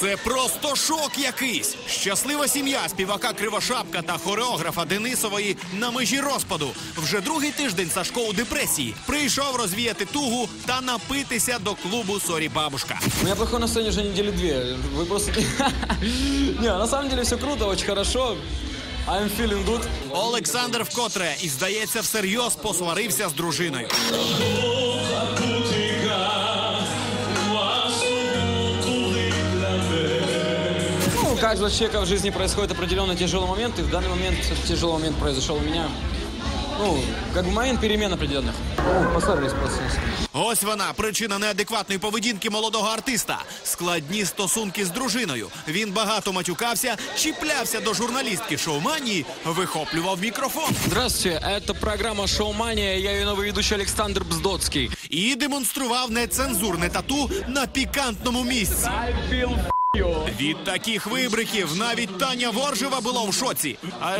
Це просто шок якийсь. Щаслива сім'я співака Кривошапка та хореографа Денисової на межі розпаду. Вже другий тиждень Сашко у депресії. Прийшов розвіяти тугу та напитися до клубу Сорі бабушка. У меня плохое настроение уже недели две. Вы просто... Не, на самом деле все круто, очень хорошо. I'm feeling good. Олександр вкотре і здається, всерйоз посварився з дружиною. каждого человека в жизни происходит определенный тяжелый момент, и в данный момент этот тяжелый момент произошел у меня. Ну, как бы момент перемен определенных. Ну, поссорились просто. Ось вона причина неадекватної поведінки молодого артиста. Складні стосунки з дружиною. Він багато матюкався, чіплявся до журналістки шоуманії, вихоплював мікрофон Здравствуйте, это программа «Шоумания», я ее новый ведущий Александр Бздоцкий. і демонстрував нецензурне тату на пікантному місці. Від таких вибриків навіть Таня Воржева була в шоці.